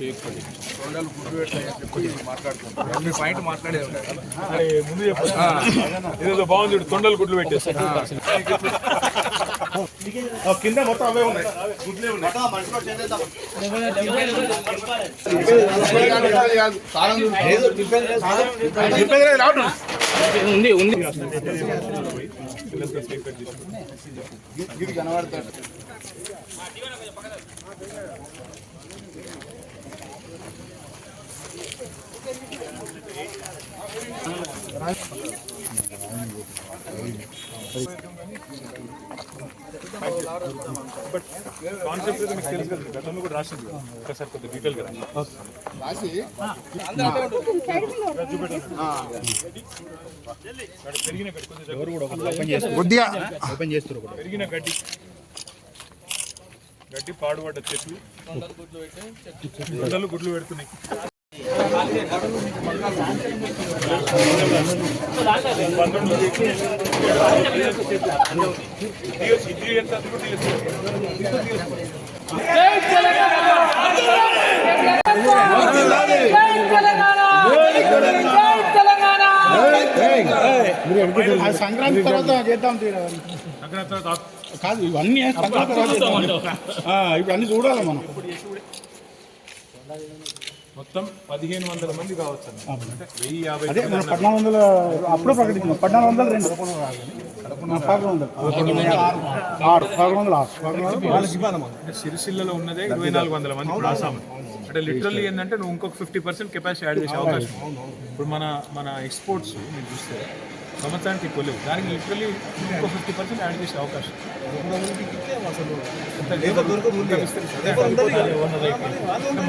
గుడ్డు పెట్టాయని మాట్లాడుకుంటారు అన్ని పాయింట్ ముందు ఇదేదో బాగుంది తొండలు గుడ్లు పెట్టేసి. కింద మొత్తం అవే ఉన్నాయి. ఉంది ఉంది. కాన్సెప్ట్ అయితే మీకు తెలుసు కదా గతంలో కూడా రాసింది కదా. ఒకసారి కొద్దిగా డీటెయిల్గా రాసి. గడ్డి పెరిగిన గడ్డి కొంచెం కొద్దిగా పెరిగిన గడ్డి గడ్డి పాడుపడ్డ చెట్లు. గుడ్డలు గుడ్లు పెడుతున్నాయి. సంక్రాంతి తర్వాత చేద్దాం తీరా. సంక్రాంతి తర్వాత కాదు ఇవన్నీ ఇప్పుడు అన్ని చూడాలి మనం. మొత్తం పదిహేను వందల మంది కావచ్చు. అంటే వెయ్యి యాభై అదే మనం పద్నాలుగు వందల అప్పుడు ప్రకటించాం. పద్నాలుగు వందల రెండు. సిరిసిల్లలో ఉన్నదే ఇరవై నాలుగు వందల మంది ఆసాం అంటే లిటరల్లీ ఏంటంటే నువ్వు ఇంకొక ఫిఫ్టీ పర్సెంట్ కెపాసిటీ యాడ్ చేసే అవకాశం. ఇప్పుడు మన మన ఎక్స్పోర్ట్స్ మీరు చూస్తే సంవత్సరానికి ఎక్కువ లేవు దానికి లిటరల్లీ ఇంకో ఫిఫ్టీ పర్సెంట్ యాడ్ చేసే అవకాశం.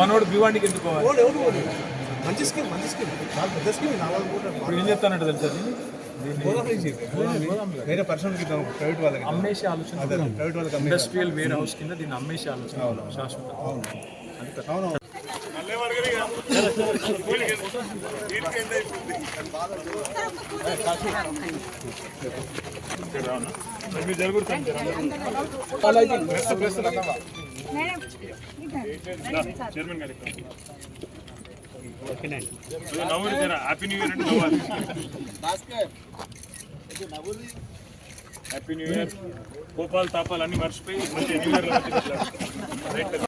మనోడు భివానికి ఎందుకు? మంచి స్కీమ్ మంచి స్కీమ్. చాలా పెద్ద స్కీమ్ ఇప్పుడు ఏం చెప్తానంటే తెలుసా వేరే ప్రైవేట్ వాళ్ళకి అమ్మేసే ఆలోచన. ప్రైవేట్ వాళ్ళకి ఇండస్ట్రియల్ వేర్ హౌస్ కింద దీన్ని అమ్మేసే ఆలోచన. శాశ్వత. జరుగుతుంది చైర్మన్ గారు నవ్వురు హ్యాపీ న్యూ ఇయర్ అంటే నవ్వాలి హ్యాపీ న్యూ ఇయర్ కోపాలు తాపాలు అన్ని మర్చిపోయి మంచి న్యూ ఇయర్